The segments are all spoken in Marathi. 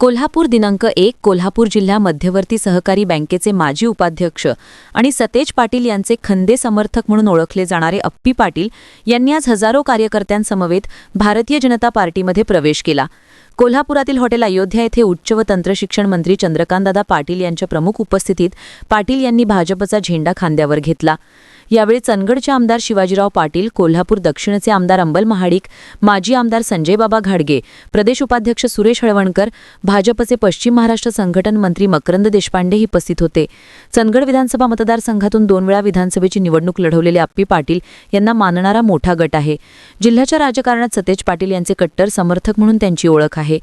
कोल्हापूर दिनांक एक कोल्हापूर जिल्हा मध्यवर्ती सहकारी बँकेचे माजी उपाध्यक्ष आणि सतेज पाटील यांचे खंदे समर्थक म्हणून ओळखले जाणारे अप्पी पाटील यांनी आज हजारो कार्यकर्त्यांसमवेत भारतीय जनता पार्टीमध्ये प्रवेश केला. कोल्हापुरातील हॉटेल अयोध्या येथे उच्च व तंत्रशिक्षण मंत्री चंद्रकांतदादा पाटील यांच्या प्रमुख उपस्थितीत पाटील यांनी भाजपचा झेंडा खांद्यावर घेतला. यावेळी चंदगडचे आमदार शिवाजीराव पाटील कोल्हापूर दक्षिणचे आमदार अंबल महाडिक माजी आमदार संजयबाबा घाडगे प्रदेश उपाध्यक्ष सुरेश हळवणकर भाजपचे पश्चिम महाराष्ट्र संघटन मंत्री मकरंद देशपांडे ही उपस्थित होते. चंदगड विधानसभा मतदारसंघातून दोन वेळा विधानसभेची निवडणूक लढवलेले अप्पी पाटील यांना मानणारा मोठा गट आहे. जिल्ह्याच्या राजकारणात सतेज पाटील यांचे कट्टर समर्थक म्हणून त्यांची ओळख आहे.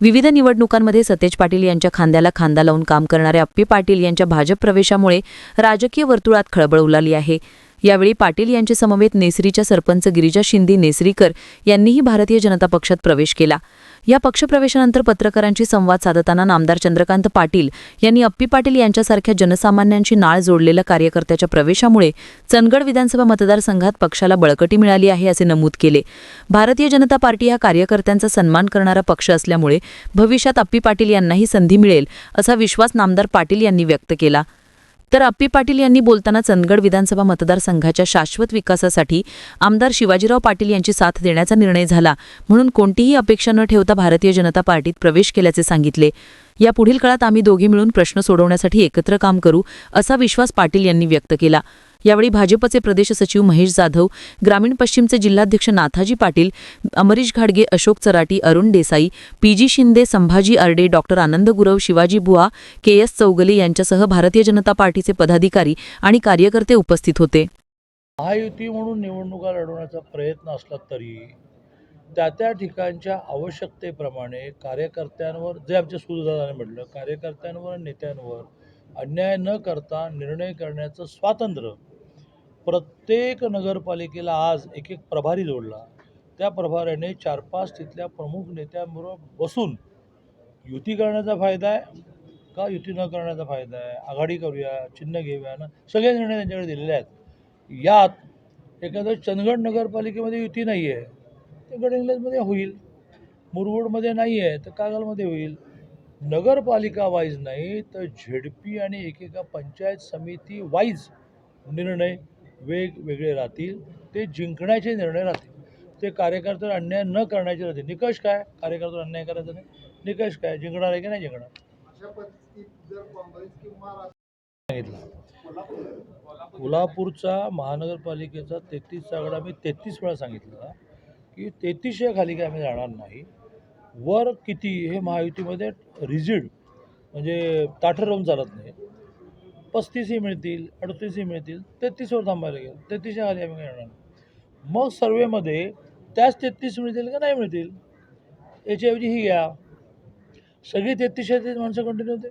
विविध निवडणुकांमध्ये सतेज पाटील यांच्या खांद्याला खांदा लावून काम करणाऱ्या अप्पी पाटील यांच्या भाजप प्रवेशामुळे राजकीय वर्तुळात खळबळ उलाली आहे. यावेळी पाटील यांचे समवेत नेसरीच्या सरपंच गिरिजा शिंदे नेसरीकर यांनीही भारतीय जनता पक्षात प्रवेश केला. या पक्षप्रवेशानंतर पत्रकारांशी संवाद साधताना नामदार चंद्रकांत पाटील यांनी अप्पी पाटील यांच्यासारख्या जनसामान्यांची नाळ जोडलेल्या कार्यकर्त्याच्या प्रवेशामुळे चंदगड विधानसभा मतदारसंघात पक्षाला बळकटी मिळाली आहे असे नमूद केले. भारतीय जनता पार्टी हा कार्यकर्त्यांचा सन्मान करणारा पक्ष असल्यामुळे भविष्यात अप्पी पाटील यांनाही संधी मिळेल असा विश्वास नामदार पाटील यांनी व्यक्त केला. तर अप्पी पाटील यांनी बोलताना चंदगड विधानसभा मतदारसंघाच्या शाश्वत विकासासाठी आमदार शिवाजीराव पाटील यांची साथ देण्याचा निर्णय झाला. म्हणून कोणतीही अपेक्षा न ठेवता भारतीय जनता पार्टीत प्रवेश केल्याचे सांगितले. या पुढील काळात आम्ही दोघे मिळून प्रश्न सोडवण्यासाठी एकत्र काम करू असा विश्वास पाटील यांनी व्यक्त केला. यावेळी भाजपचे प्रदेश सचिव महेश जाधव ग्रामीण पश्चिमचे जिल्हाध्यक्ष नाथाजी पाटील अमरीश घाडगे Ashok Charati Arun Desai P G Shinde Sambhaji Arde doctor Anand Gurav Shivaji Buwa K S Chougale यांच्यासह भारतीय जनता पार्टीचे पदाधिकारी आणि कार्यकर्ते उपस्थित होते. महायुती म्हणून निवडणुका लढवण्याचा प्रयत्न असला तरी त्या त्या ठिकाणच्या आवश्यकतेप्रमाणे कार्यकर्त्यांवर जे आमच्या सुदादाने म्हटलं कार्यकर्त्यांवर नेत्यांवर अन्याय न करता निर्णय करण्याचं स्वातंत्र्य प्रत्येक नगरपालिकेला आज एक एक प्रभारी जोडला. त्या प्रभाऱ्याने चार पाच तिथल्या प्रमुख नेत्यांबरोबर बसून युती करण्याचा फायदा आहे का युती न करण्याचा फायदा आहे? आघाडी करूया चिन्ह घेऊया ना? सगळे निर्णय त्यांच्याकडे दिलेले आहेत. यात एखादं चंदगड नगरपालिकेमध्ये युती नाही आहे तर गडहिंग्लजमध्ये होईल. मुरगुडमध्ये नाही आहे तर कागलमध्ये होईल. नगरपालिका वाईज नाही तर झेडपी आणि एकेका पंचायत समिती वाईज निर्णय वेगवेगळे राहतील ते जिंकण्याचे निर्णय राहतील. ते कार्यकर्त्यावर अन्याय न करण्याचे राहतील. निकष काय? कार्यकर्त्यावर अन्याय करायचा नाही. निकष काय? जिंकणार आहे की नाही जिंकणार? सांगितलं. कोल्हापूरचा महानगरपालिकेचा तेहतीसचा आकडा मी तेहतीस वेळा सांगितलेला की तेहतीसच्या खाली काय आम्ही जाणार नाही. वर किती हे महायुतीमध्ये रिजिड म्हणजे ताठर राहून चालत नाही. पस्तीसही मिळतील अडतीसही मिळतील तेहतीसवर थांबायला गेलं तेहतीसच्या खाली आम्ही येणार मग सर्वेमध्ये त्याच तेहतीस मिळतील का नाही मिळतील? याच्याऐवजी ही घ्या. सगळी तेहतीसशे तेहतीस माणसं कंटिन्यू होते